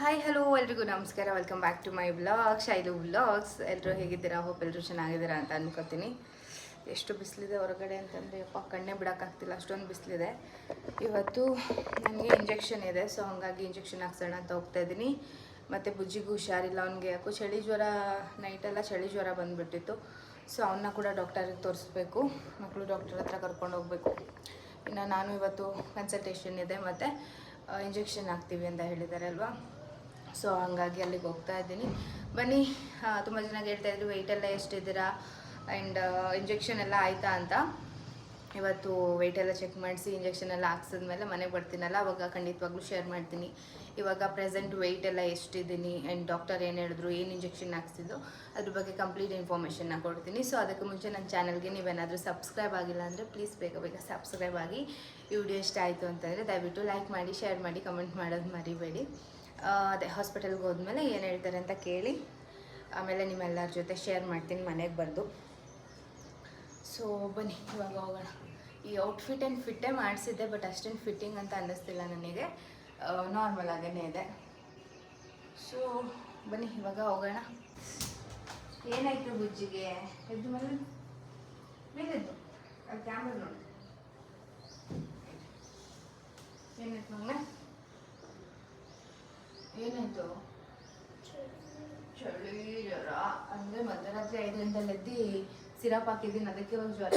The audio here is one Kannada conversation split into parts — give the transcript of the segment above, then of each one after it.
ಹಾಯ್ ಹಲೋ ಎಲ್ರಿಗೂ ನಮಸ್ಕಾರ. Welcome back to my vlogs ಐದು ಬ್ಲಾಗ್ಸ್ ಎಲ್ಲರೂ ಹೇಗಿದ್ದೀರಾ? ಹೋಪ್ ಎಲ್ಲರೂ ಚೆನ್ನಾಗಿದ್ದೀರಾ ಅಂತ ಅನ್ಕೋತೀನಿ. ಎಷ್ಟು ಬಿಸಿಲಿದೆ ಹೊರಗಡೆ ಅಂತಂದರೆ ಅಪ್ಪ ಕಣ್ಣೇ ಬಿಡೋಕ್ಕಾಗ್ತಿಲ್ಲ. ಅಷ್ಟೊಂದು ಬಿಸಿಲಿದೆ. ಇವತ್ತು ನನಗೆ ಇಂಜೆಕ್ಷನ್ ಇದೆ ಸೊ ಹಾಗಾಗಿ ಇಂಜೆಕ್ಷನ್ ಹಾಕ್ಸೋಣ ಅಂತ ಹೋಗ್ತಾ ಇದ್ದೀನಿ. ಮತ್ತು ಬುಜ್ಜಿಗೂ ಹುಷಾರಿಲ್ಲ. ಅವ್ನಿಗೆ ಯಾಕೋ ಚಳಿ ಜ್ವರ ನೈಟೆಲ್ಲ ಚಳಿ ಜ್ವರ ಬಂದುಬಿಟ್ಟಿತ್ತು. ಸೊ ಅವನ್ನ ಕೂಡ ಡಾಕ್ಟರಿಗೆ ತೋರಿಸ್ಬೇಕು. ಮಕ್ಕಳು ಡಾಕ್ಟರ್ ಹತ್ರ ಕರ್ಕೊಂಡು ಹೋಗಬೇಕು. ಇನ್ನು ನಾನು ಇವತ್ತು ಕನ್ಸಲ್ಟೇಷನ್ ಇದೆ, ಮತ್ತು ಇಂಜೆಕ್ಷನ್ ಹಾಕ್ತೀವಿ ಅಂತ ಹೇಳಿದ್ದಾರೆ ಅಲ್ವಾ? ಸೊ ಹಂಗಾಗಿ ಅಲ್ಲಿಗೆ ಹೋಗ್ತಾ ಇದ್ದೀನಿ. ಬನ್ನಿ ತುಂಬ ಜನ ಹೇಳ್ತಾ ಇದ್ರು ವೆಯ್ಟ್ ಎಲ್ಲ ಎಷ್ಟಿದ್ದೀರಾ? ಆ್ಯಂಡ್ ಇಂಜೆಕ್ಷನ್ ಎಲ್ಲ ಆಯಿತಾ ಅಂತ. ಇವತ್ತು ವೆಯ್ಟ್ ಎಲ್ಲ ಚೆಕ್ ಮಾಡಿಸಿ ಇಂಜೆಕ್ಷನ್ ಎಲ್ಲ ಹಾಕ್ಸಿದ್ಮೇಲೆ ಮನೆಗೆ ಬರ್ತೀನಲ್ಲ, ಅವಾಗ ಖಂಡಿತವಾಗ್ಲೂ ಶೇರ್ ಮಾಡ್ತೀನಿ. ಇವಾಗ ಪ್ರೆಸೆಂಟ್ ವೆಯ್ಟ್ ಎಲ್ಲ ಎಷ್ಟಿದ್ದೀನಿ ಆ್ಯಂಡ್ ಡಾಕ್ಟರ್ ಏನು ಹೇಳಿದ್ರು, ಏನು ಇಂಜೆಕ್ಷನ್ ಹಾಕ್ಸಿದ್ದು ಅದ್ರ ಬಗ್ಗೆ ಕಂಪ್ಲೀಟ್ ಇನ್ಫಾರ್ಮೇಷನ್ನ ಕೊಡ್ತೀನಿ. ಸೊ ಅದಕ್ಕೆ ಮುಂಚೆ ನನ್ನ ಚಾನಲ್ಗೆ ನೀವೇನಾದರೂ ಸಬ್ಸ್ಕ್ರೈಬ್ ಆಗಿಲ್ಲ ಅಂದರೆ ಪ್ಲೀಸ್ ಬೇಗ ಬೇಗ ಸಬ್ಸ್ಕ್ರೈಬ್ ಆಗಿ ಈ ವಿಡಿಯೋ ಇಷ್ಟ ಆಯಿತು ಅಂತಂದರೆ ದಯವಿಟ್ಟು ಲೈಕ್ ಮಾಡಿ ಶೇರ್ ಮಾಡಿ ಕಮೆಂಟ್ ಮಾಡೋದು ಮರಿಬೇಡಿ. ಅದೇ ಹಾಸ್ಪಿಟಲ್ಗೆ ಹೋದ್ಮೇಲೆ ಏನು ಹೇಳ್ತಾರೆ ಅಂತ ಕೇಳಿ, ಆಮೇಲೆ ನಿಮ್ಮೆಲ್ಲರ ಜೊತೆ ಶೇರ್ ಮಾಡ್ತೀನಿ ಮನೆಗೆ ಬಂದು. ಸೊ ಬನ್ನಿ, ಇವಾಗ ಹೋಗೋಣ. ಈ ಔಟ್ಫಿಟ್ ಏನು ಫಿಟ್ಟೇ ಮಾಡಿಸಿದ್ದೆ ಬಟ್ ಅಷ್ಟೇನು ಫಿಟ್ಟಿಂಗ್ ಅಂತ ಅನ್ನಿಸ್ತಿಲ್ಲ ನನಗೆ. ನಾರ್ಮಲ್ ಆಗೇ ಇದೆ. ಸೊ ಬನ್ನಿ ಇವಾಗ ಹೋಗೋಣ. ಏನಾಯ್ತು ಗುಜ್ಜಿಗೆ? ಎದ್ದು ಮೇಲೆ ಮೇಲೆದ್ದು. ಅದು ಕ್ಯಾಮ್ರಾ ನೋಡಿ. ಏನಾಯ್ತು ಮಗನ? ಏನಾಯ್ತು? ಚಳಿ. ಜ್ವರ. ಅಂದರೆ ಮಧ್ಯರಾತ್ರಿ ಐದು ಗಂಟೆಲಿ ಎದ್ದು. ಸಿರಪ್ ಹಾಕಿದ್ದೀನಿ, ಅದಕ್ಕೆ ಒಂದು ಜ್ವರ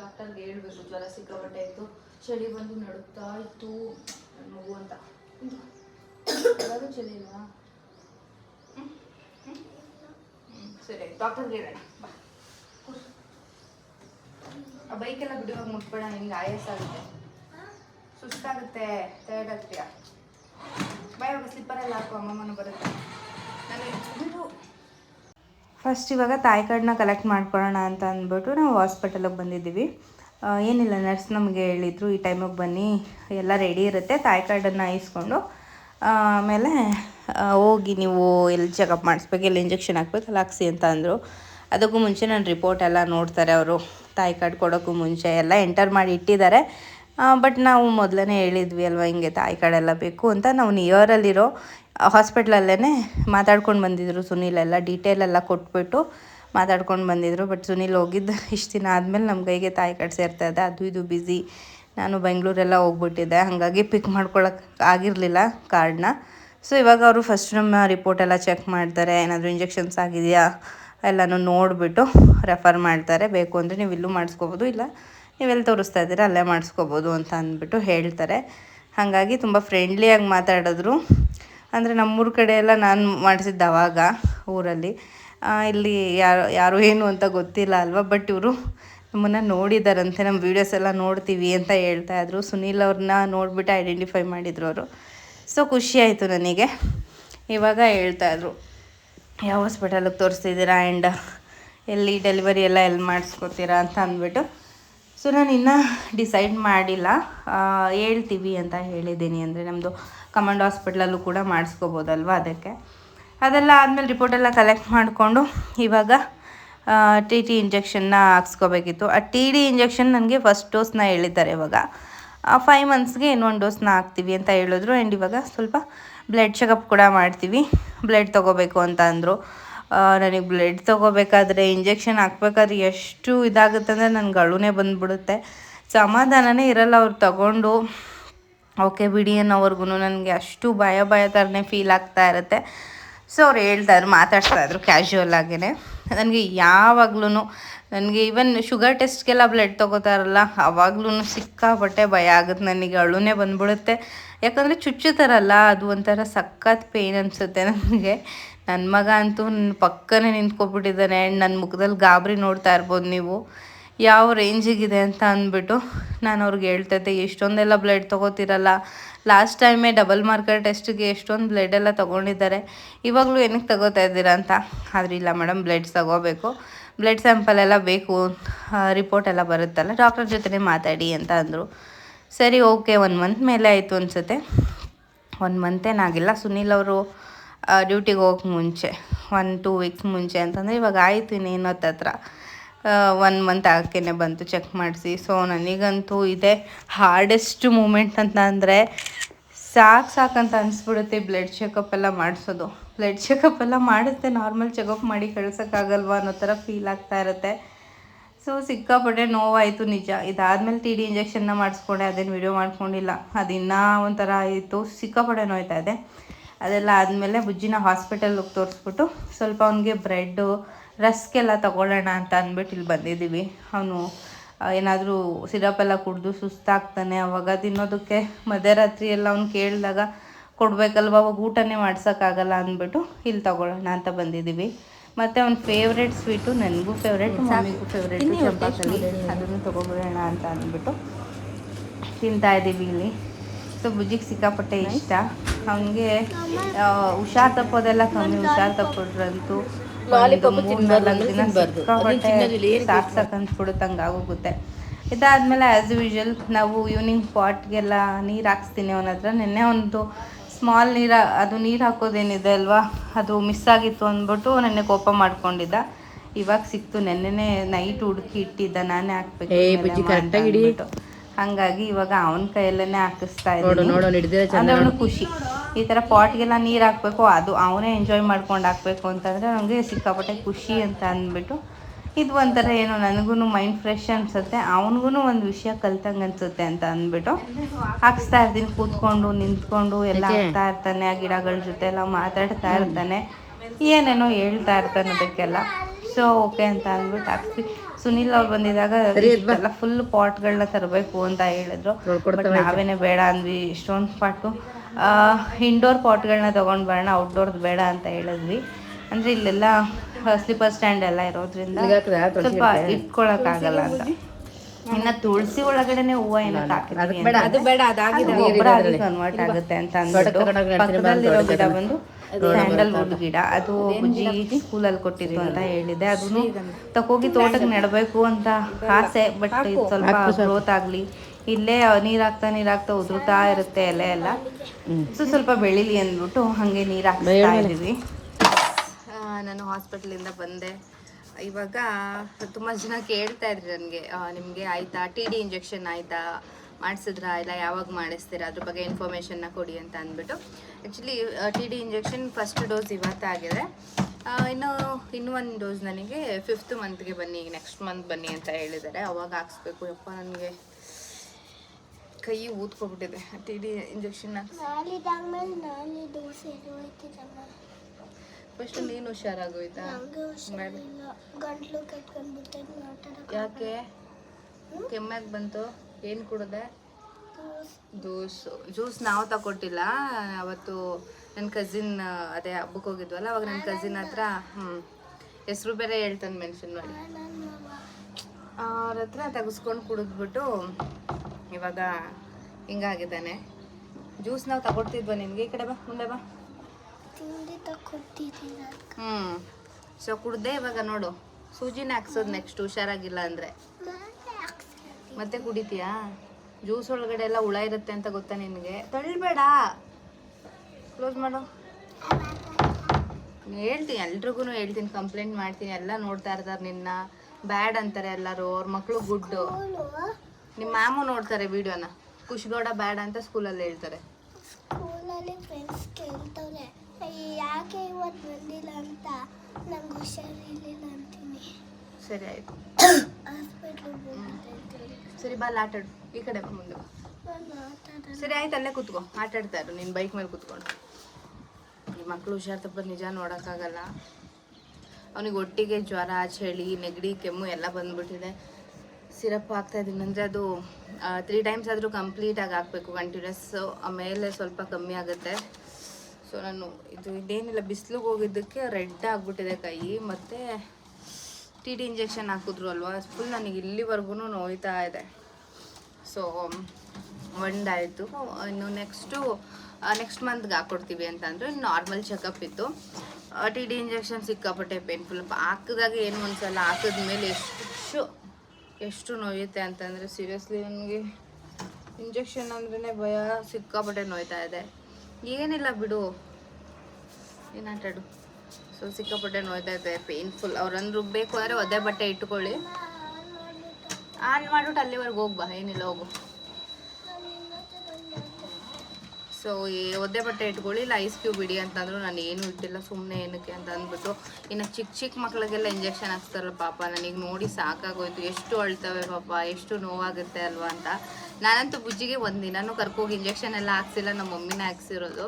ಡಾಕ್ಟರ್ಗೆ ಹೇಳ್ಬೇಕು, ಜ್ವರ ಸಿಕ್ಕಾಪಟ್ಟೆ ಇತ್ತು ಚಳಿ ಬಂದು ನಡುತ್ತಾ ಇತ್ತು ಮಗು ಅಂತ. ಇವಾಗ ಚಳಿ ಇಲ್ವಾ ಸರಿ ಡಾಕ್ಟರ್ಗೆ ಹೇಳೋಣ. ಬಾ. ಆ ಬೈಕೆಲ್ಲ ಬಿಡುವಾಗ ಮುಟ್ಬೇಡ ನಿಮ್ಗೆ ಆಯಾಸ ಆಗುತ್ತೆ. ಸುಸ್ತಾಗುತ್ತೆ ಟಯರ್ಡ್ ಆಗ್ತೀಯ? ಬಾಯ್ ಸ್ಲಿಪ್ಪರೆಲ್ಲ ಹಾಕು, ಅಮ್ಮಮ್ಮನ ಬರುತ್ತೆ. ಫಸ್ಟ್ ಇವಾಗ ತಾಯಿ ಕಾರ್ಡ್ನ ಕಲೆಕ್ಟ್ ಮಾಡ್ಕೊಳ್ಳೋಣ ಅಂತ ಅಂದ್ಬಿಟ್ಟು ನಾವು ಹಾಸ್ಪಿಟಲಿಗೆ ಬಂದಿದ್ದೀವಿ. ಏನಿಲ್ಲ ನರ್ಸ್ ನಮಗೆ ಹೇಳಿದರು, ಈ ಟೈಮಿಗೆ ಬನ್ನಿ, ಎಲ್ಲ ರೆಡಿ ಇರುತ್ತೆ ತಾಯಿ ಕಾರ್ಡನ್ನು ಇಸ್ಕೊಂಡು. ಆಮೇಲೆ ಹೋಗಿ ನೀವು ಎಲ್ಲಿ ಚೆಕಪ್ ಮಾಡಿಸ್ಬೇಕು, ಎಲ್ಲಿ ಇಂಜೆಕ್ಷನ್ ಹಾಕ್ಬೇಕು ಅಲ್ಲಿ ಹಾಕ್ಸಿ ಅಂತ ಅಂದರು. ಅದಕ್ಕೂ ಮುಂಚೆ ನನ್ನ ರಿಪೋರ್ಟ್ ಎಲ್ಲ ನೋಡ್ತಾರೆ ಅವರು. ತಾಯಿ ಕಾರ್ಡ್ ಕೊಡೋಕ್ಕೂ ಮುಂಚೆ ಎಲ್ಲ ಎಂಟರ್ ಮಾಡಿ ಇಟ್ಟಿದ್ದಾರೆ. ಬಟ್ ನಾವು ಮೊದಲನೇ ಹೇಳಿದ್ವಿ ಅಲ್ವಾ, ಹಿಂಗೆ ತಾಯಿ ಕಾರ್ಡೆಲ್ಲ ಬೇಕು ಅಂತ. ನಾವು ನಿಯರಲ್ಲಿರೋ ಹಾಸ್ಪಿಟ್ಲಲ್ಲೇ ಮಾತಾಡ್ಕೊಂಡು ಬಂದಿದ್ರು ಸುನೀಲ್ ಎಲ್ಲ ಡೀಟೇಲ್ ಎಲ್ಲ ಕೊಟ್ಬಿಟ್ಟು ಮಾತಾಡ್ಕೊಂಡು ಬಂದಿದ್ರು. ಬಟ್ ಸುನೀಲ್ ಹೋಗಿದ್ದು ಇಷ್ಟು ದಿನ ಆದಮೇಲೆ ನಮ್ಮ ಕೈಗೆ ತಾಯಿ ಕಡೆ ಇದೆ. ಅದು ಇದು ಬ್ಯುಸಿ ನಾನು ಬೆಂಗಳೂರೆಲ್ಲ ಹೋಗ್ಬಿಟ್ಟಿದ್ದೆ. ಹಾಗಾಗಿ ಪಿಕ್ ಮಾಡ್ಕೊಳಕ್ಕೆ ಆಗಿರಲಿಲ್ಲ ಕಾರ್ಡ್ನ ಸೊ ಇವಾಗ ಅವರು ಫಸ್ಟ್ ನಮ್ಮ ರಿಪೋರ್ಟ್ ಎಲ್ಲ ಚೆಕ್ ಮಾಡ್ತಾರೆ. ಏನಾದರೂ ಇಂಜೆಕ್ಷನ್ಸ್ ಆಗಿದೆಯಾ? ಎಲ್ಲನೂ ನೋಡಿಬಿಟ್ಟು ರೆಫರ್ ಮಾಡ್ತಾರೆ. ಬೇಕು ಅಂದರೆ ನೀವು ಇಲ್ಲೂ ಮಾಡಿಸ್ಕೋಬೋದು. ಇಲ್ಲ ನೀವೆಲ್ಲಿ ತೋರಿಸ್ತಾ ಇದ್ದೀರಾ, ಅಲ್ಲೇ ಮಾಡಿಸ್ಕೋಬೋದು ಅಂತ ಅಂದ್ಬಿಟ್ಟು ಹೇಳ್ತಾರೆ. ಹಾಗಾಗಿ ತುಂಬ ಫ್ರೆಂಡ್ಲಿಯಾಗಿ ಮಾತಾಡಿದ್ರು. ಅಂದರೆ ನಮ್ಮೂರ ಕಡೆ ಎಲ್ಲ ನಾನು ಮಾಡಿಸಿದ್ದೆ ಅವಾಗ, ಊರಲ್ಲಿ. ಇಲ್ಲಿ ಯಾರು ಯಾರು ಏನು ಅಂತ ಗೊತ್ತಿಲ್ಲ ಅಲ್ವಾ ಬಟ್ ಇವರು ನಮ್ಮನ್ನು ನೋಡಿದಾರಂತೆ. ನಮ್ಮ ವೀಡಿಯೋಸ್ ಎಲ್ಲ ನೋಡ್ತೀವಿ ಅಂತ ಹೇಳ್ತಾ ಇದ್ರು. ಸುನೀಲ್ ಅವ್ರನ್ನ ನೋಡಿಬಿಟ್ಟು ಐಡೆಂಟಿಫೈ ಮಾಡಿದ್ರು ಅವರು. ಸೊ ಖುಷಿ ಆಯಿತು ನನಗೆ. ಇವಾಗ ಹೇಳ್ತಾ ಇದ್ರು, ಯಾವ ಹಾಸ್ಪಿಟಲಿಗೆ ತೋರಿಸ್ತಿದ್ದೀರಾ? ಆ್ಯಂಡ್ ಎಲ್ಲಿ ಡೆಲಿವರಿ ಎಲ್ಲ ಎಲ್ಲಿ ಮಾಡಿಸ್ಕೊತೀರಾ? ಅಂತ ಅಂದ್ಬಿಟ್ಟು. ಸೊ ನಾನು ಇನ್ನೂ ಡಿಸೈಡ್ ಮಾಡಿಲ್ಲ. ಹೇಳ್ತೀವಿ ಅಂತ ಹೇಳಿದ್ದೀನಿ. ಅಂದರೆ ನಮ್ಮದು ಕಮಾಂಡ್ ಹಾಸ್ಪಿಟ್ಲಲ್ಲೂ ಕೂಡ ಮಾಡಿಸ್ಕೋಬೋದಲ್ವ ಅದಕ್ಕೆ. ಅದೆಲ್ಲ ಆದಮೇಲೆ ರಿಪೋರ್ಟೆಲ್ಲ ಕಲೆಕ್ಟ್ ಮಾಡಿಕೊಂಡು ಇವಾಗ ಟಿ ಟಿ ಇಂಜೆಕ್ಷನ್ನ ಹಾಕ್ಸ್ಕೋಬೇಕಿತ್ತು. ಆ ಟಿ ಡಿ ಇಂಜೆಕ್ಷನ್ ನನಗೆ ಫಸ್ಟ್ ಡೋಸ್ನ ಹೇಳಿದ್ದಾರೆ ಇವಾಗ. ಫೈವ್ ಮಂತ್ಸ್ಗೆ ಇನ್ನೊಂದು ಡೋಸ್ನ ಹಾಕ್ತೀವಿ ಅಂತ ಹೇಳಿದ್ರು. ಆ್ಯಂಡ್ ಇವಾಗ ಸ್ವಲ್ಪ ಬ್ಲಡ್ ಚೆಕಪ್ ಕೂಡ ಮಾಡ್ತೀವಿ. ಬ್ಲಡ್ ತೊಗೋಬೇಕು ಅಂತ ಅಂದರು. ನನಗೆ ಬ್ಲಡ್ ತೊಗೋಬೇಕಾದ್ರೆ ಇಂಜೆಕ್ಷನ್ ಹಾಕ್ಬೇಕಾದ್ರೆ ಎಷ್ಟು ಇದಾಗುತ್ತೆ ಅಂದರೆ ನನಗೆ ಅಳುನೇ ಬಂದುಬಿಡುತ್ತೆ. ಸಮಾಧಾನನೇ ಇರಲ್ಲ ಅವ್ರು ತಗೊಂಡು. ಓಕೆ ಬಿಡಿ ಅನ್ನೋವರೆಗೂ ನನಗೆ ಅಷ್ಟು ಭಯ ಭಯ ಥರನೇ ಫೀಲ್ ಆಗ್ತಾ ಇರುತ್ತೆ. ಸೊ ಅವ್ರು ಹೇಳ್ತಾಯಿದ್ರು ಮಾತಾಡ್ತಾಯಿದ್ರು ಕ್ಯಾಶುವಲ್ ಆಗಿಯೇ ನನಗೆ ಯಾವಾಗ್ಲೂ ನನಗೆ ಈವನ್ ಶುಗರ್ ಟೆಸ್ಟ್ಗೆಲ್ಲ ಬ್ಲಡ್ ತೊಗೋತಾರಲ್ಲ ಅವಾಗ್ಲೂ ಸಿಕ್ಕಾಪಟ್ಟೆ ಭಯ ಆಗುತ್ತೆ ನನಗೆ, ಅಳುನೇ ಬಂದ್ಬಿಡುತ್ತೆ. ಯಾಕಂದರೆ ಚುಚ್ಚುತ್ತಾರಲ್ಲ, ಅದು ಒಂಥರ ಸಖತ್ ಪೇಯ್ನ್ ಅನಿಸುತ್ತೆ ನನಗೆ. ನನ್ನ ಮಗ ಅಂತೂ ನನ್ನ ಪಕ್ಕನೇ ನಿಂತ್ಕೊಬಿಟ್ಟಿದ್ದಾನೆ. ಆ್ಯಂಡ್ ನನ್ನ ಮುಖದಲ್ಲಿ ಗಾಬರಿ ನೋಡ್ತಾ ಇರ್ಬೋದು ನೀವು. ಯಾವ ರೇಂಜಿಗಿದೆ ಅಂತ ಅಂದ್ಬಿಟ್ಟು ನಾನು ಅವ್ರಿಗೆ ಹೇಳ್ತೈತೆ ಎಷ್ಟೊಂದೆಲ್ಲ ಬ್ಲಡ್ ತೊಗೋತಿರಲ್ಲ? ಲಾಸ್ಟ್ ಟೈಮೇ ಡಬಲ್ ಮಾರ್ಕರ್ ಟೆಸ್ಟಿಗೆ ಎಷ್ಟೊಂದು ಬ್ಲಡ್ ಎಲ್ಲ ತೊಗೊಂಡಿದ್ದಾರೆ. ಇವಾಗಲೂ ಏನಕ್ಕೆ ತಗೋತಾ ಇದ್ದೀರಾ ಅಂತ? ಆದರೆ ಇಲ್ಲ ಮೇಡಮ್ ಬ್ಲಡ್ಸ್ ತಗೋಬೇಕು. ಬ್ಲಡ್ ಸ್ಯಾಂಪಲ್ ಎಲ್ಲ ಬೇಕು. ರಿಪೋರ್ಟ್ ಎಲ್ಲ ಬರುತ್ತಲ್ಲ. ಡಾಕ್ಟರ್ ಜೊತೆನೇ ಮಾತಾಡಿ ಅಂತ ಅಂದರು. ಸರಿ ಓಕೆ ಒನ್ ಮಂತ್ ಮೇಲೆ ಆಯಿತು ಅನಿಸುತ್ತೆ. ಒನ್ ಮಂತೇನಾಗಿಲ್ಲ ಸುನೀಲ್ ಅವರು ಡ್ಯೂಟಿಗೆ ಹೋಗಕ್ಕೆ ಮುಂಚೆ ಒನ್ ಟೂ ವೀಕ್ಸ್ ಮುಂಚೆ ಅಂತಂದರೆ ಇವಾಗ ಆಯಿತು ಇನ್ನೇನು ಹತ್ತತ್ರ ಒನ್ ಮಂತ್ ಆಗಕ್ಕೇ ಬಂತು ಚೆಕ್ ಮಾಡಿಸಿ. ಸೊ ನನಗಂತೂ ಇದೆ ಹಾರ್ಡೆಸ್ಟ್ ಮೂಮೆಂಟ್ ಅಂತ ಅಂದರೆ ಸಾಕು ಸಾಕಂತ ಅನಿಸ್ಬಿಡುತ್ತೆ ಬ್ಲಡ್ ಚೆಕಪ್ ಎಲ್ಲ ಮಾಡಿಸೋದು. ಬ್ಲಡ್ ಚೆಕಪ್ ಎಲ್ಲ ಮಾಡುತ್ತೆ ನಾರ್ಮಲ್ ಚೆಕಪ್ ಮಾಡಿ ಕಳ್ಸೋಕ್ಕಾಗಲ್ವಾ ಅನ್ನೋ ಥರ ಫೀಲ್ ಆಗ್ತಾ ಇರುತ್ತೆ. ಸೊ ಸಿಕ್ಕಾಪಟ್ಟೆ ನೋವಾಯಿತು ನಿಜ. ಇದಾದಮೇಲೆ ಟಿ ಡಿ ಇಂಜೆಕ್ಷನ್ನ ಮಾಡಿಸ್ಕೊಂಡೆ, ಅದೇನು ವಿಡಿಯೋ ಮಾಡ್ಕೊಂಡಿಲ್ಲ. ಅದಿನ್ನೂ ಒಂಥರ ಆಯಿತು. ಸಿಕ್ಕಾಪಟ್ಟೆ ನೋಯ್ತಾ ಇದೆ. ಅದೆಲ್ಲ ಆದಮೇಲೆ ಬುಜ್ಜಿನ ಹಾಸ್ಪಿಟಲ್ಗೆ ಹೋಗಿ ತೋರಿಸ್ಬಿಟ್ಟು ಸ್ವಲ್ಪ ಅವನಿಗೆ ಬ್ರೆಡ್ಡು ರಸ್ಕ್ ಎಲ್ಲ ತಗೊಳ್ಳೋಣ ಅಂತ ಅಂದ್ಬಿಟ್ಟು ಇಲ್ಲಿ ಬಂದಿದ್ದೀವಿ. ಅವನು ಏನಾದರೂ ಸಿರಪ್ ಎಲ್ಲ ಕುಡಿದು ಸುಸ್ತಾಗ್ತಾನೆ. ಅವಾಗ ತಿನ್ನೋದಕ್ಕೆ ಮಧ್ಯರಾತ್ರಿ ಎಲ್ಲ ಅವ್ನು ಕೇಳಿದಾಗ ಕೊಡಬೇಕಲ್ವ ಅವಾಗ ಊಟನೇ ಮಾಡ್ಸೋಕ್ಕಾಗಲ್ಲ ಅಂದ್ಬಿಟ್ಟು ಇಲ್ಲಿ ತೊಗೊಳ್ಳೋಣ ಅಂತ ಬಂದಿದ್ದೀವಿ. ಮತ್ತು ಅವ್ನ ಫೇವ್ರೆಟ್ ಸ್ವೀಟು ನನಗೂ ಫೇವ್ರೆಟ್ ಮಮ್ಮಿಗೂ ಫೇವ್ರೇಟ್ ಚಂಪಾಕಲಿ ಅದನ್ನು ತೊಗೊಬಿಡೋಣ ಅಂತ ಅಂದ್ಬಿಟ್ಟು ತಿಂತಾ ಇದ್ದೀವಿ ಇಲ್ಲಿ. ಸೊ ಬುಜ್ಜಿಗೆ ಸಿಕ್ಕಾಪಟ್ಟೆ ಇಷ್ಟ. ಅವನಿಗೆ ಹುಷಾರ್ ತಪ್ಪೋದೆಲ್ಲ ಕಮ್ಮಿ ಹುಷಾರ್ ತಪ್ಪಿದ್ರಂತೂ ಸಾಕು ಸಾಕು ಅನ್ಸ್ಬಿಡುತ್ತೆ ಹಂಗೆ ಆಗೋಗುತ್ತೆ ಇದಾದ್ಮೇಲೆ ಆಸ್ ಯೂಶಲ್ ನಾವು ಈವ್ನಿಂಗ್ ಪಾಟ್ಗೆಲ್ಲ ನೀರು ಹಾಕ್ಸ್ತೀನಿ ಅವನ ಹತ್ರ. ನಿನ್ನೆ ಒಂದು ಸ್ಮಾಲ್ ನೀರು ಅದು ನೀರು ಹಾಕೋದೇನಿದೆ ಅಲ್ವಾ? ಅದು ಮಿಸ್ ಆಗಿತ್ತು ಅಂದ್ಬಿಟ್ಟು ನೆನ್ನೆ ಕೋಪ ಮಾಡ್ಕೊಂಡಿದ್ದ. ಇವಾಗ ಸಿಕ್ತು. ನೆನ್ನೆನೇ ನೈಟ್ ಹುಡುಕಿ ಇಟ್ಟಿದ್ದ. ನಾನೇ ಹಾಕ್ಬೇಕು ಅಂತ. ಹಂಗಾಗಿ ಇವಾಗ ಅವನ ಕೈಯಲ್ಲೇ ಹಾಕಿಸ್ತಾ ಇದ್ದೀನಿ. ಖುಷಿ. ಈ ಥರ ಪಾಟ್ಗೆಲ್ಲ ನೀರು ಹಾಕ್ಬೇಕು ಅದು ಅವನೇ ಎಂಜಾಯ್ ಮಾಡ್ಕೊಂಡು ಹಾಕ್ಬೇಕು ಅಂತಂದರೆ ನನಗೆ ಸಿಕ್ಕಾಪಟ್ಟೆ ಖುಷಿ ಅಂತ ಅಂದ್ಬಿಟ್ಟು. ಇದು ಒಂಥರ ಏನೋ ನನಗೂ ಮೈಂಡ್ ಫ್ರೆಶ್ ಅನ್ಸುತ್ತೆ ಅವನಿಗೂ ಒಂದು ವಿಷಯ ಕಲ್ತಂಗೆ ಅನ್ಸುತ್ತೆ ಅಂತ ಅಂದ್ಬಿಟ್ಟು ಹಾಕ್ಸ್ತಾ ಇರ್ತೀನಿ. ಕೂತ್ಕೊಂಡು ನಿಂತ್ಕೊಂಡು ಎಲ್ಲ ಹಾಕ್ತಾ ಇರ್ತಾನೆ ಆ ಗಿಡಗಳ ಜೊತೆ ಎಲ್ಲ ಮಾತಾಡ್ತಾ ಇರ್ತಾನೆ. ಏನೇನೋ ಹೇಳ್ತಾ ಇರ್ತಾನೆ ಅದಕ್ಕೆಲ್ಲ. ಸೊ ಓಕೆ ಅಂತ ಅಂದ್ಬಿಟ್ಟು ಹಾಕ್ಸಿ ಸುನಿಲ್ ಅವ್ರು ಬಂದಿದಾಗ ಎಲ್ಲ ಫುಲ್ ಪಾಟ್ಗಳನ್ನ ತರಬೇಕು ಅಂತ ಹೇಳಿದ್ರು. ಬಟ್ ನಾವೇನೆ ಬೇಡ ಅಂದ್ವಿ ಇಷ್ಟೊಂದು ಪಾಟು ಇಂಡೋರ್ ಪಾಟ್ಗಳನ್ನ ತೊಗೊಂಡು ಬರೋಣ ಔಟ್ಡೋರ್ ಬೇಡ ಅಂತ ಹೇಳಿದ್ವಿ. ಅಂದ್ರೆ ಇಲ್ಲೆಲ್ಲ ಸ್ಲೀಪರ್ ಸ್ಟ್ಯಾಂಡ್ ಎಲ್ಲ ಇರೋದ್ರಿಂದ ಸ್ವಲ್ಪ ಇಟ್ಕೊಳಕ್ಕಾಗಲ್ಲ ಅಂತ. ಇನ್ನ ತುಳಸಿ ಒಳಗಡೆನೆ ಹೂವ ಏನೋ ಹಾಕಿದ್ವಿ ಅದು ಬೇಡ ಅದಾಗಿದೆ. ಗೊಬ್ಬರ ಆಗಿ ಕನ್ವರ್ಟ್ ಆಗುತ್ತೆ ಅಂತ ಅಂದ್ಬಿಟ್ಟು ಪಕ್ಕದಲ್ಲಿರೋ ಗಿಡ ಬಂದು ಸ್ಯಾಂಡಲ್ ವುಡ್ ಗಿಡ. ಅದು ಬುಜ್ಜಿ ಸ್ಕೂಲಲ್ಲಿ ಕೊಟ್ಟಿದ್ದು ಅಂತ ಹೇಳಿದೆ. ಅದನ್ನು ತಕೋಗಿ ತೋಟಕ್ಕೆ ನೆಡಬೇಕು ಅಂತ ಆಸೆ ಬಟ್ ಇದು ಸ್ವಲ್ಪ ಗ್ರೋತ್ ಆಗಲಿ. ಇಲ್ಲೇ ನೀರು ಹಾಕ್ತಾ ನೀರು ಹಾಕ್ತಾ ಉದುರುತ್ತಾ ಇರುತ್ತೆ ಎಲೆ ಎಲ್ಲ. ಸೊ ಸ್ವಲ್ಪ ಬೆಳಿಲಿ ಅಂದ್ಬಿಟ್ಟು ಹಂಗೆ ನೀರು ಹಾಕ್ತಾ ಇದೀವಿ ನಾನು ಹಾಸ್ಪಿಟ್ಲಿಂದ ಬಂದೆ. ಇವಾಗ ತುಂಬ ಜನ ಕೇಳ್ತಾ ಇದ್ರಿ ನನಗೆ ನಿಮಗೆ ಆಯ್ತಾ? ಟಿ ಡಿ ಇಂಜೆಕ್ಷನ್ ಆಯ್ತಾ? ಮಾಡಿಸಿದ್ರಾ? ಇಲ್ಲ ಯಾವಾಗ ಮಾಡಿಸ್ತೀರಾ? ಅದ್ರ ಬಗ್ಗೆ ಇನ್ಫಾರ್ಮೇಷನ್ನ ಕೊಡಿ ಅಂತ ಅಂದ್ಬಿಟ್ಟು. Actually T D injection first dose ಇವತ್ತಾಗಿದೆ ಇನ್ನು ಇನ್ನು ಇನ್ನೂ ಒಂದು ಡೋಸ್ ನನಗೆ ಫಿಫ್ತ್ ಮಂತ್ಗೆ ಬನ್ನಿ ನೆಕ್ಸ್ಟ್ ಮಂತ್ ಬನ್ನಿ ಅಂತ ಹೇಳಿದ್ದಾರೆ. ಅವಾಗ ಹಾಕ್ಸ್ಬೇಕು. ಯಪ್ಪ ನನಗೆ ಕೈ ಊದ್ಕೊಬಿಟ್ಟಿದೆ. ಟಿ ಡಿ ಇಂಜೆಕ್ಷನ್ ಫಸ್ಟ್ ನೀನು ಹುಷಾರಾಗೋಯ್ತಾ? ಯಾಕೆ? ಕೆಮ್ಮಾಗಿ ಬಂತು? ಏನು ಕುಡ್ದೆ? ಜ್ಯೂಸ್ ಜ್ಯೂಸ್ ನಾವು ತಗೊಟ್ಟಿಲ್ಲ. ಅವತ್ತು ನನ್ನ ಕಸಿನ್ ಅದೇ ಹಬ್ಬಕ್ಕೆ ಹೋಗಿದ್ವಲ್ಲ ಅವಾಗ ನನ್ನ ಕಸಿನ್ ಹತ್ರ ಹ್ಞೂ ಹೆಸರು ಬೇರೆ ಹೇಳ್ತಾನೆ ಮೆನ್ಷನ್ ಮಾಡಿ. ಅವ್ರ ಹತ್ರ ತೆಗೆಸ್ಕೊಂಡು ಕುಡಿದ್ಬಿಟ್ಟು ಇವಾಗ ಹಿಂಗಾಗಿದ್ದಾನೆ. ಜ್ಯೂಸ್ ನಾವು ತಗೊಡ್ತಿದ್ವ ನಿನಗೆ ಈ ಕಡೆ ಬಾ ಮುಂದೆ ಬಾ. ಹ್ಞೂ ಸೊ ಕುಡ್ದೆ ಇವಾಗ ನೋಡು. ಸೂಜಿನ ಹಾಕ್ಸೋದು ನೆಕ್ಸ್ಟ್ ಹುಷಾರಾಗಿಲ್ಲ ಅಂದರೆ. ಮತ್ತೆ ಕುಡಿತೀಯಾ? ಜ್ಯೂಸ್ ಒಳಗಡೆ ಎಲ್ಲ ಹುಳ ಇರುತ್ತೆ ಅಂತ ಗೊತ್ತಾ ನಿನಗೆ? ತಳ್ಳಬೇಡ ಕ್ಲೋಸ್ ಮಾಡು. ಹೇಳ್ತೀನಿ ಎಲ್ರಿಗೂ ಹೇಳ್ತೀನಿ ಕಂಪ್ಲೇಂಟ್ ಮಾಡ್ತೀನಿ ಎಲ್ಲ ನೋಡ್ತಾ ಇರ್ತಾರೆ ನಿನ್ನ. ಬ್ಯಾಡ್ ಅಂತಾರೆ ಎಲ್ಲರೂ ಅವ್ರ ಮಕ್ಕಳು ಗುಡ್ಡು ನಿಮ್ಮ ಮ್ಯಾಮು ನೋಡ್ತಾರೆ ವಿಡಿಯೋನ ಖುಷ್ಗೌಡ ಬ್ಯಾಡ್ ಅಂತ ಸ್ಕೂಲಲ್ಲಿ ಹೇಳ್ತಾರೆ ಯಾಕೆ ಇವತ್ತು ಬಂದಿಲ್ಲ ಅಂತ? ನಂಗೆ ಹುಷಾರಿರ್ಲಿಲ್ಲ ಅಂತೀನಿ. ಸರಿ ಆಯಿತು. ಹಾಸ್ಪಿಟ್ಲಿಗೆ ಸರಿ, ಬಾ ಆಟಾಡು ಈ ಕಡೆ ಬಾ ಮುಂದೆ ಸರಿ, ಆಯ್ತು, ಅಲ್ಲೇ ಕೂತ್ಕೋ. ಆಟ ಆಡ್ತಾ ಇರು. ನಿನ್ನ ಬೈಕ್ ಮೇಲೆ ಕುತ್ಕೊಂಡು. ಈ ಮಕ್ಕಳು ಹುಷಾರು ತಪ್ಪ, ನಿಜ ನೋಡೋಕ್ಕಾಗಲ್ಲ. ಅವನಿಗೆ ಒಟ್ಟಿಗೆ ಜ್ವರ, ಚಳಿ, ನೆಗಡಿ, ಕೆಮ್ಮು ಎಲ್ಲ ಬಂದ್ಬಿಟ್ಟಿದೆ. ಸಿರಪ್ ಹಾಕ್ತಾ ಇದ್ದೀನಿ. ಅಂದರೆ ಅದು ತ್ರೀ ಟೈಮ್ಸ್ ಆದರೂ ಕಂಪ್ಲೀಟಾಗಿ ಹಾಕಬೇಕು ಕಂಟಿನ್ಯೂಸ್ ಆಮೇಲೆ ಸ್ವಲ್ಪ ಕಮ್ಮಿ ಆಗುತ್ತೆ. ಸೊ ನಾನು ಇದು ಇದೇನಿಲ್ಲ, ಬಿಸಿಲಿಗೆ ಹೋಗಿದ್ದಕ್ಕೆ ರೆಡ್ ಆಗಿಬಿಟ್ಟಿದೆ ಕೈ. ಮತ್ತು ಟಿ ಡಿ ಇಂಜೆಕ್ಷನ್ ಹಾಕಿದ್ರು ಅಲ್ವಾ? ಫುಲ್ ನನಗೆ ಇಲ್ಲಿವರೆಗೂ ನೋಯ್ತಾ ಇದೆ. ಸೊ ಒಂದಾಯಿತು. ಇನ್ನು ನೆಕ್ಸ್ಟು ನೆಕ್ಸ್ಟ್ ಮಂತ್ಗೆ ಹಾಕ್ಕೊಡ್ತೀವಿ ಅಂತಂದರೆ ನಾರ್ಮಲ್ ಚೆಕಪ್ ಇತ್ತು. ಟಿ ಡಿ ಇಂಜೆಕ್ಷನ್ ಸಿಕ್ಕಾಪಟ್ಟೆ ಪೇನ್ಫುಲ್ ಹಾಕಿದಾಗ ಏನು ಒಂದ್ಸಲ ಹಾಕಿದ್ಮೇಲೆ ಎಷ್ಟು ಎಷ್ಟು ನೋಯುತ್ತೆ ಅಂತಂದರೆ ಸೀರಿಯಸ್ಲಿ ನನಗೆ ಇಂಜೆಕ್ಷನ್ ಅಂದ್ರೇ ಭಯ, ಸಿಕ್ಕಾಪಟ್ಟೆ ನೋಯ್ತಾ ಇದೆ. ಏನಿಲ್ಲ ಬಿಡು. ಏನಾಟಾಡು ಸೊ ಸಿಕ್ಕಾಪಟ್ಟೆ ನೋಯ್ತಾ ಇದೆ ಪೇನ್ಫುಲ್ ಅವ್ರಂದ್ರು ಬೇಕು ಅಂದರೆ ಒದ್ದೆ ಬಟ್ಟೆ ಇಟ್ಕೊಳ್ಳಿ. ಆನ್ ಮಾಡಿಬಿಟ್ಟು ಅಲ್ಲಿವರೆಗೆ ಹೋಗ್ಬಾ, ಏನಿಲ್ಲ, ಹೋಗು. ಸೊ ಒದ್ದೆ ಬಟ್ಟೆ ಇಟ್ಕೊಳ್ಳಿ, ಇಲ್ಲ ಐಸ್ ಕ್ಯೂಬ್ ಇಡಿ ಅಂತಂದ್ರು ನಾನು ಏನು ಇಟ್ಟಿಲ್ಲ ಸುಮ್ಮನೆ ಏನಕ್ಕೆ ಅಂತ ಅಂದ್ಬಿಟ್ಟು. ಇನ್ನು ಚಿಕ್ಕ ಚಿಕ್ಕ ಮಕ್ಳಿಗೆಲ್ಲ ಇಂಜೆಕ್ಷನ್ ಹಾಕ್ತಾರಲ್ಲ ಪಾಪ, ನನಗೆ ನೋಡಿ ಸಾಕಾಗೋಯ್ತು. ಎಷ್ಟು ಅಳ್ತವೆ ಪಾಪ, ಎಷ್ಟು ನೋವಾಗುತ್ತೆ ಅಲ್ವಾ ಅಂತ. ನಾನಂತೂ ಬುಜ್ಜಿಗೆ ಒಂದು ದಿನನೂ ಕರ್ಕೋಗಿ ಇಂಜೆಕ್ಷನ್ ಎಲ್ಲ ಹಾಕ್ಸಿಲ್ಲ ನಮ್ಮ ಮಮ್ಮಿನೇ ಹಾಕ್ಸಿರೋದು.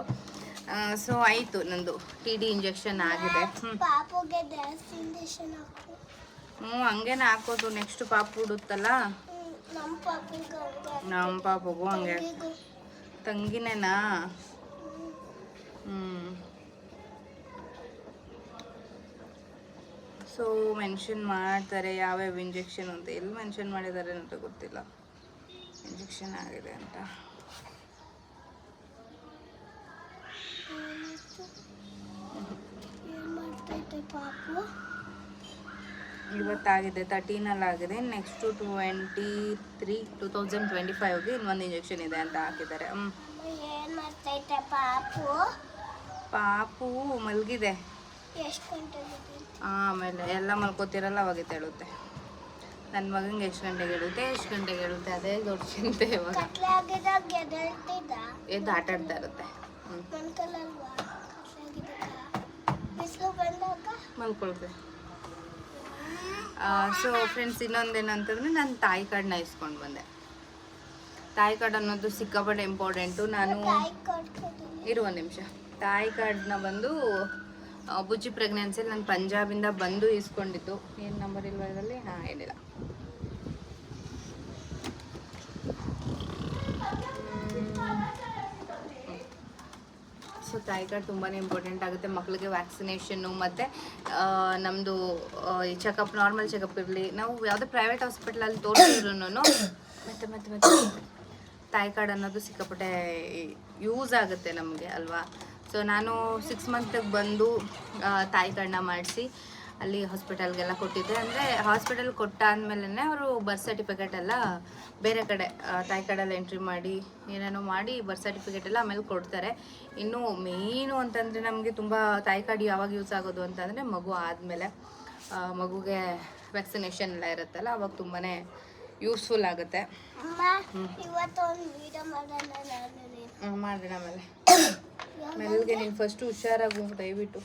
ಸೊ ಆಯಿತು ನಂದು ಟಿ ಡಿ ಇಂಜೆಕ್ಷನ್ ಆಗಿದೆ. ಹ್ಞೂ ಹಂಗೇನೆ ಹಾಕೋದು ನೆಕ್ಸ್ಟ್ ಪಾಪ ಹಂಗೆ ನಮ್ಮ ಪಾಪಗೂ ಹಂಗೆ ತಂಗಿನೇನಾ? ಹ್ಞೂ ಸೊ ಮೆನ್ಷನ್ ಮಾಡ್ತಾರೆ ಯಾವ್ಯಾವ ಇಂಜೆಕ್ಷನ್ ಅಂತ. ಎಲ್ಲಿ ಮೆನ್ಷನ್ ಮಾಡಿದ್ದಾರೆ ಅಂತ ಗೊತ್ತಿಲ್ಲ. ಇಂಜೆಕ್ಷನ್ ಆಗಿದೆ ಅಂತ ಏನ್ ಮಾಡ್ತೈತೆ ಪಾಪು ಇವತ್ತಾಗಿದೆ ತರ್ಟೀನಲ್ಲಿ ಆಗಿದೆ next twenty three two thousand twenty ಫೈವ್ಗೆ ಇನ್ನೊಂದು ಇಂಜೆಕ್ಷನ್ ಇದೆ ಅಂತ ಹಾಕಿದ್ದಾರೆ. ಹ್ಞೂ ಅಮ್ಮ ಏನ್ ಮಾಡ್ತೈತೆ ಪಾಪು? ಪಾಪು ಮಲಗಿದೆ? ಆಮೇಲೆ ಎಲ್ಲ ಮಲ್ಕೋತಿರಲ್ಲ ಅವಾಗ ಹೇಳುತ್ತೆ ನನ್ನ ಮಗಂಗೆ ಎಷ್ಟು ಗಂಟೆಗೆ ಹೇಳುತ್ತೆ ಎಷ್ಟು ಗಂಟೆಗೆ ಹೇಳುತ್ತೆ ಅದೇ ದೊಡ್ಡ ಚಿಂತೆ ಇವಾಗ. ಎದ್ದು ಆಟ ಆಡ್ತಾ ಇರುತ್ತೆ. ಬಿಸಿಲು ಬಂದಾಗ? ಮಲ್ಕೊಳ್ತೆ. ಸೊ ಫ್ರೆಂಡ್ಸ್ ಇನ್ನೊಂದೇನಂತಂದ್ರೆ ನಾನು ತಾಯಿ ಕಾರ್ಡ್ನ ಇಸ್ಕೊಂಡು ಬಂದೆ. ತಾಯಿ ಕಾರ್ಡ್ ಅನ್ನೋದು ಸಿಕ್ಕಾಪಟ್ಟೆ ಇಂಪಾರ್ಟೆಂಟು ನಾನು ಇರುವ ನಿಮಿಷ. ತಾಯಿ ಕಾರ್ಡ್ನ ಬಂದು ಬುಜ್ಜಿ ಪ್ರೆಗ್ನೆನ್ಸಿಯಲ್ಲಿ ನಾನು ಪಂಜಾಬಿಂದ ಬಂದು ಇಸ್ಕೊಂಡಿದ್ದು. ಏನು ನಂಬರ್ ಇಲ್ವಾ ಇದರಲ್ಲಿ? ಹಾಂ ಏನಿಲ್ಲ. ಸೊ ತಾಯಿ ಕಾರ್ಡ್ ತುಂಬಾ ಇಂಪಾರ್ಟೆಂಟ್ ಆಗುತ್ತೆ ಮಕ್ಕಳಿಗೆ ವ್ಯಾಕ್ಸಿನೇಷನ್ನು ಮತ್ತು ನಮ್ಮದು ಈ ಚೆಕಪ್ ನಾರ್ಮಲ್ ಚೆಕಪ್ ಇರಲಿ. ನಾವು ಯಾವುದೇ ಪ್ರೈವೇಟ್ ಹಾಸ್ಪಿಟ್ಲಲ್ಲಿ ತೋರಿಸಿದ್ರು ಮತ್ತೆ ಮತ್ತೆ ಮತ್ತೆ ತಾಯಿ ಕಾರ್ಡ್ ಅನ್ನೋದು ಸಿಕ್ಕಾಪಟ್ಟೆ ಯೂಸ್ ಆಗುತ್ತೆ ನಮಗೆ ಅಲ್ವಾ? ಸೊ ನಾನು ಸಿಕ್ಸ್ ಮಂತಿಗೆ ಬಂದು ತಾಯಿ ಕಾರ್ಡನ್ನ ಮಾಡಿಸಿ ಅಲ್ಲಿ ಹಾಸ್ಪಿಟಲ್ಗೆಲ್ಲ ಕೊಟ್ಟಿದ್ದೆ ಅಂದರೆ ಹಾಸ್ಪಿಟಲ್ ಕೊಟ್ಟಾದ್ಮೇಲೆ ಅವರು ಬರ್ತ್ ಸರ್ಟಿಫಿಕೇಟ್ ಎಲ್ಲ ಬೇರೆ ಕಡೆ ತಾಯಿ ಕಡೆಲ್ಲ ಎಂಟ್ರಿ ಮಾಡಿ ಏನೇನೋ ಮಾಡಿ ಬರ್ತ್ ಸರ್ಟಿಫಿಕೇಟ್ ಎಲ್ಲ ಆಮೇಲೆ ಕೊಡ್ತಾರೆ. ಇನ್ನು ಮೇಯ್ನು ಅಂತಂದರೆ ನಮಗೆ ತುಂಬ ತಾಯಿ ಕಾರ್ಡ್ ಯಾವಾಗ ಯೂಸ್ ಆಗೋದು ಅಂತಂದರೆ ಮಗು ಆದಮೇಲೆ ಮಗುಗೆ ವ್ಯಾಕ್ಸಿನೇಷನ್ ಎಲ್ಲ ಇರುತ್ತಲ್ಲ ಅವಾಗ ತುಂಬಾ ಯೂಸ್ಫುಲ್ ಆಗುತ್ತೆ. ಮಾಡಿದೆ ಆಮೇಲೆ. ಮೆಲ್ಗೆ ನೀನು ಫಸ್ಟು ಹುಷಾರಾಗು ದಯವಿಟ್ಟು.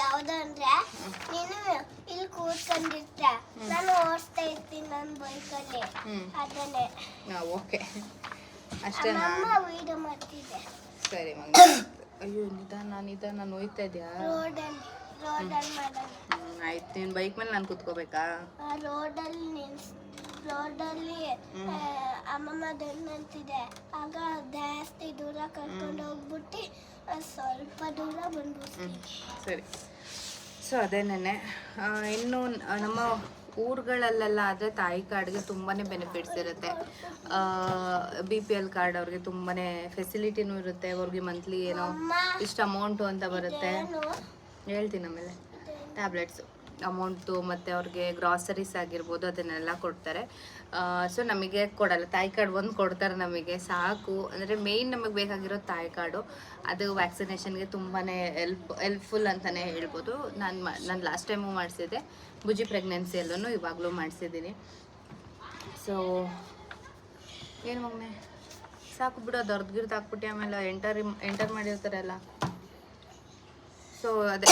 ಯಾವ್ದಂದ್ರೆ ನೀನು ಇಲ್ಲಿ ಕೂತ್ಕೊಂಡಿರ್ತೆ ನಾನು ಓಡಿಸ್ತಾ ಇರ್ತೀನಿ ನನ್ನ ಬೈಕಲ್ಲಿ. ಅದನ್ನೇ. ಹಾಂ ಓಕೆ. ಅಷ್ಟೇ ಅಮ್ಮ ವಿಡಿಯೋ ಮಾಡ್ತಿದ್ದೆ. ಸರಿ ಮಗ. ಅಯ್ಯೋ ನಿಧಾನ ನಿಧಾನ ನೋಯ್ತಾ ಇದೆಯಾ? ರೋಡಲ್ಲಿ ರೋಡಲ್ಲಿ ಮಾಡೋಣ ಆಯ್ತು. ನೀನು ಬೈಕ್ ಮೇಲೆ ನಾನು ಕುತ್ಕೋಬೇಕಾ? ಆ ರೋಡಲ್ಲಿ ನಿಲ್ಸ್ ರೋಡಲ್ಲಿ ಅಮ್ಮಮ್ಮ ಅಂತಿದೆ. ಆಗ ಜಾಸ್ತಿ ದೂರ ಕರ್ಕೊಂಡು ಹೋಗ್ಬಿಟ್ಟು ಸ್ವಲ್ಪ ದೂರ ಬಂದ್ಬಿಡ್ತೀನಿ. ಸರಿ. ಸೊ ಅದೇನೇ ಇನ್ನು ನಮ್ಮ ಊರುಗಳಲ್ಲೆಲ್ಲ ಆದರೆ ತಾಯಿ ಕಾರ್ಡ್ಗೆ ತುಂಬಾ ಬೆನಿಫಿಟ್ಸ್ ಇರುತ್ತೆ. ಬಿ ಪಿ ಎಲ್ ಕಾರ್ಡ್ ಅವ್ರಿಗೆ ತುಂಬಾ ಫೆಸಿಲಿಟಿನೂ ಇರುತ್ತೆ. ಅವ್ರಿಗೆ ಮಂತ್ಲಿ ಏನೋ ಇಷ್ಟು ಅಮೌಂಟು ಅಂತ ಬರುತ್ತೆ. ಹೇಳ್ತೀನಿ ಆಮೇಲೆ. ಟ್ಯಾಬ್ಲೆಟ್ಸು ಅಮೌಂಟು ಮತ್ತು ಅವ್ರಿಗೆ ಗ್ರಾಸರೀಸ್ ಆಗಿರ್ಬೋದು ಅದನ್ನೆಲ್ಲ ಕೊಡ್ತಾರೆ. ಸೊ ನಮಗೆ ಕೊಡಲ್ಲ. ತಾಯಿ ಕಾರ್ಡ್ ಒಂದು ಕೊಡ್ತಾರೆ ನಮಗೆ. ಸಾಕು. ಅಂದರೆ ಮೇಯ್ನ್ ನಮಗೆ ಬೇಕಾಗಿರೋ ತಾಯಿ ಕಾರ್ಡು. ಅದು ವ್ಯಾಕ್ಸಿನೇಷನ್ಗೆ ತುಂಬಾ ಎಲ್ಪ್ ಎಲ್ಪ್ಫುಲ್ ಅಂತಲೇ ಹೇಳ್ಬೋದು. ನಾನು ನಾನು ಲಾಸ್ಟ್ ಟೈಮು ಮಾಡಿಸಿದ್ದೆ. ಬುಜಿ ಪ್ರೆಗ್ನೆನ್ಸಿಯಲ್ಲೂ ಇವಾಗಲೂ ಮಾಡಿಸಿದ್ದೀನಿ. ಸೊ ಏನು ಮಗನೆ ಸಾಕು ಬಿಡು, ಅದು ಅರ್ಧಗಿರ್ದು ಹಾಕ್ಬಿಟ್ಟು ಆಮೇಲೆ ಎಂಟರ್ ಎಂಟರ್ ಮಾಡಿರ್ತಾರಲ್ಲ. ಸೊ ಅದೇ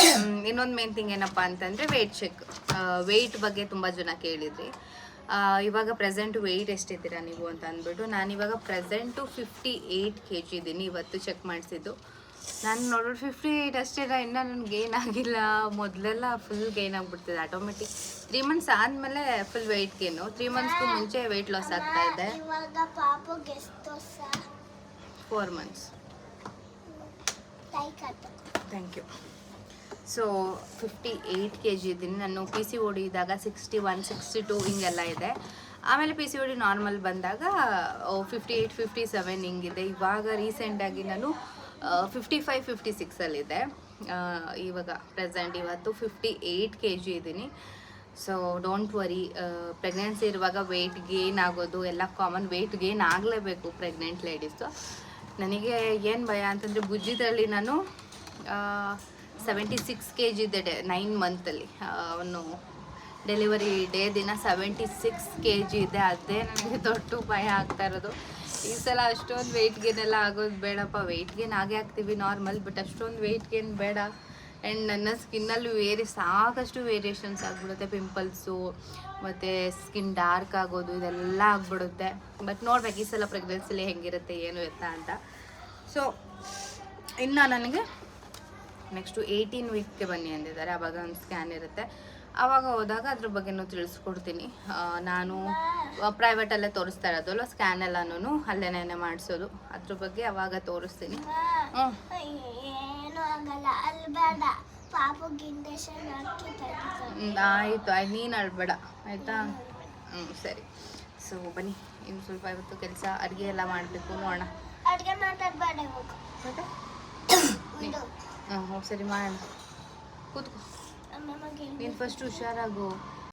ಇನ್ನೊಂದು ಮೇನ್ ಥಿಂಗ್ ಏನಪ್ಪ ಅಂತಂದರೆ ವೆಯ್ಟ್ ಚೆಕ್ ವೆಯ್ಟ್ ಬಗ್ಗೆ ತುಂಬ ಜನ ಕೇಳಿದ್ರಿ. ಇವಾಗ ಪ್ರೆಸೆಂಟ್ ವೆಯ್ಟ್ ಎಷ್ಟಿದ್ದೀರಾ ನೀವು ಅಂತ ಅಂದ್ಬಿಟ್ಟು ನಾನಿವಾಗ present fifty eight K G ಇದ್ದೀನಿ ಇವತ್ತು ಚೆಕ್ ಮಾಡಿಸಿದ್ದು. ನಾನು ನೋಡೋದು ಫಿಫ್ಟಿ ಏಯ್ಟ್ ಅಷ್ಟೇ ಇನ್ನೂ ನನಗೆ ಗೇನ್ ಆಗಿಲ್ಲ. ಮೊದಲೆಲ್ಲ ಫುಲ್ ಗೇನ್ ಆಗಿಬಿಡ್ತಿದೆ. ಆಟೋಮೆಟಿಕ್ ತ್ರೀ ಮಂತ್ಸ್ ಆದಮೇಲೆ ಫುಲ್ ವೆಯ್ಟ್ ಗೇನು ತ್ರೀ ಮಂತ್ಸ್ಗೂ ಮುಂಚೆ ವೆಯ್ಟ್ ಲಾಸ್ ಆಗ್ತಾ ಇದೆ. ಇವಾಗ four months thank you so fifty eight K G ಇದ್ದೀನಿ. ನಾನು ಪಿ ಸಿ ಓಡಿ ಇದ್ದಾಗ ಸಿಕ್ಸ್ಟಿ ಒನ್ ಸಿಕ್ಸ್ಟಿ ಟು ಹಿಂಗೆಲ್ಲ ಇದೆ. ಆಮೇಲೆ P C O D normal ಬಂದಾಗ ಫಿಫ್ಟಿ ಏಯ್ಟ್ ಫಿಫ್ಟಿ ಸೆವೆನ್ ಹಿಂಗಿದೆ. ಇವಾಗ ರೀಸೆಂಟಾಗಿ ನಾನು ಫಿಫ್ಟಿ ಫೈವ್ ಫಿಫ್ಟಿ ಸಿಕ್ಸಲ್ಲಿದೆ ಇವಾಗ ಪ್ರೆಸೆಂಟ್ ಇವತ್ತು ಫಿಫ್ಟಿ ಏಯ್ಟ್ ಕೆ ಜಿ ಇದ್ದೀನಿ ಸೊ ಡೋಂಟ್ ವರಿ ಪ್ರೆಗ್ನೆನ್ಸಿ ಇರುವಾಗ ವೆಯ್ಟ್ ಗೇನ್ ಆಗೋದು, ಎಲ್ಲ ಕಾಮನ್ ವೆಯ್ಟ್ ಗೇನ್ ಆಗಲೇಬೇಕು ಪ್ರೆಗ್ನೆಂಟ್ ಲೇಡೀಸು ನನಗೆ ಏನು ಭಯ ಅಂತಂದರೆ ಬುಜ್ಜಿದ್ರಲ್ಲಿ ನಾನು ಸೆವೆಂಟಿ ಸಿಕ್ಸ್ ಕೆ ಜಿ ಇದೆ ಡೆ ನೈನ್ ಮಂತಲ್ಲಿ ಅವನು ಡೆಲಿವರಿ ಡೇ ದಿನ ಸೆವೆಂಟಿ ಸಿಕ್ಸ್ ಕೆ ಜಿ ಇದೆ. ಅದೇ ನನಗೆ ದೊಡ್ಡ ಭಯ ಆಗ್ತಾ ಇರೋದು. ಈ ಸಲ ಅಷ್ಟೊಂದು ವೆಯ್ಟ್ ಗೇನ್ ಎಲ್ಲ ಆಗೋದು ಬೇಡಪ್ಪ. ವೆಯ್ಟ್ ಗೇನ್ ಆಗೇ ಆಗ್ತೀವಿ ನಾರ್ಮಲ್ ಬಟ್ ಅಷ್ಟೊಂದು ವೆಯ್ಟ್ ಗೇನ್ ಬೇಡ. ಆ್ಯಂಡ್ ನನ್ನ ಸ್ಕಿನ್ನಲ್ಲೂ ವೇರಿ ಸಾಕಷ್ಟು ವೇರಿಯೇಷನ್ಸ್ ಆಗಿಬಿಡುತ್ತೆ. ಪಿಂಪಲ್ಸು ಮತ್ತು ಸ್ಕಿನ್ ಡಾರ್ಕ್ ಆಗೋದು, ಇದೆಲ್ಲ ಆಗಿಬಿಡುತ್ತೆ. ಬಟ್ ನೋಡ್ಬೇಕು ಈ ಸಲ ಪ್ರೆಗ್ನೆನ್ಸಿಲಿ ಹೆಂಗಿರುತ್ತೆ, ಏನು ಎತ್ತ ಅಂತ. ಸೊ ಇನ್ನು ನನಗೆ ನೆಕ್ಸ್ಟು ಏಯ್ಟೀನ್ ವೀಕ್ಗೆ ಬನ್ನಿ ಅಂದಿದ್ದಾರೆ ಆವಾಗ ಒಂದು ಸ್ಕ್ಯಾನ್ ಇರುತ್ತೆ. ಆವಾಗ ಹೋದಾಗ ಅದ್ರ ಬಗ್ಗೆನೂ ತಿಳಿಸ್ಕೊಡ್ತೀನಿ. ನಾನು ಪ್ರೈವೇಟಲ್ಲೇ ತೋರಿಸ್ತಾ ಇರೋದಲ್ಲ ಸ್ಕ್ಯಾನ್ ಎಲ್ಲನೂ ಅಲ್ಲೇನೇ ಮಾಡಿಸೋದು. ಅದ್ರ ಬಗ್ಗೆ ಅವಾಗ ತೋರಿಸ್ತೀನಿ. ಆಯ್ತು ಆಯ್ತು ನೀನು ಅಳ್ಬೇಡ ಆಯಿತಾ? ಹ್ಞೂ ಸರಿ. ಸೊ ಬನ್ನಿ ಇನ್ನು ಸ್ವಲ್ಪ ಇವತ್ತು ಕೆಲಸ ಅಡುಗೆ ಎಲ್ಲ ಮಾಡಬೇಕು ನೋಡೋಣ. ಅಡುಗೆ ಮಾತಾಡ್ಬೇಡ ಹೋಗು ಮತ್ತೆ ಬಿಡು ಹ್ಞೂ ಸರಿ ಮಾಡೋಣ